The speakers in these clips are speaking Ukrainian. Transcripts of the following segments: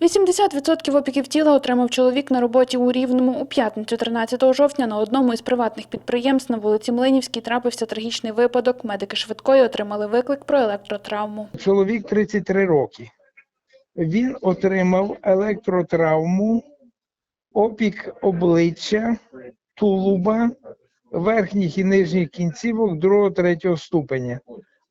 80% опіків тіла отримав чоловік на роботі у Рівному. У п'ятницю 13 жовтня на одному із приватних підприємств на вулиці Млинівській трапився трагічний випадок. Медики швидкої отримали виклик про електротравму. Чоловік 33 роки. Він отримав електротравму, опік обличчя, тулуба, верхніх і нижніх кінцівок 2-3 ступеня,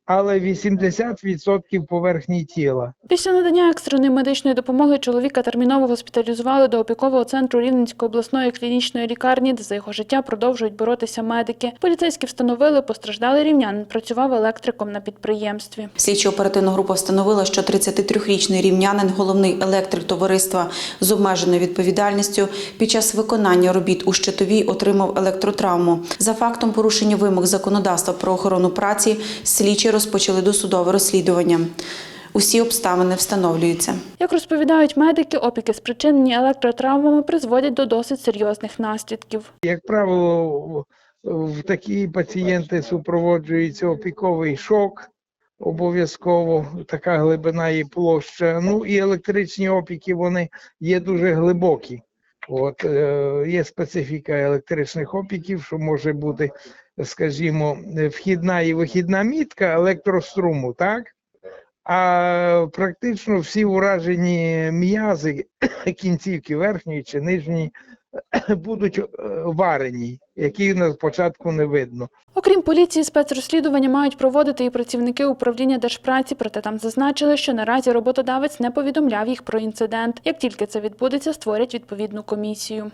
але 80% поверхні тіла. Після надання екстреної медичної допомоги чоловіка терміново госпіталізували до опікового центру Рівненської обласної клінічної лікарні, де за його життя продовжують боротися медики. Поліцейські встановили, постраждалий рівнянин працював електриком на підприємстві. Слідчо-оперативна група встановила, що 33-річний рівнянин, головний електрик товариства з обмеженою відповідальністю, під час виконання робіт у щитовій отримав електротравму. За фактом порушення вимог законодавства про охорону праці, слідчі розпочали досудове розслідування. Усі обставини встановлюються. Як розповідають медики, опіки, спричинені електротравмами, призводять до досить серйозних наслідків. Як правило, в- такі пацієнти супроводжується опіковий шок, обов'язково така глибина і площа. Ну і електричні опіки вони є дуже глибокі. От е, є специфіка електричних опіків, що може бути, скажімо, вхідна і вихідна мітка електроструму, так? А практично всі уражені м'язи, кінцівки верхньої чи нижньої, будуть е, варені, які на спочатку не видно. Окрім поліції, спецрозслідування мають проводити і працівники управління держпраці, проте там зазначили, що наразі роботодавець не повідомляв їх про інцидент. Як тільки це відбудеться, створять відповідну комісію.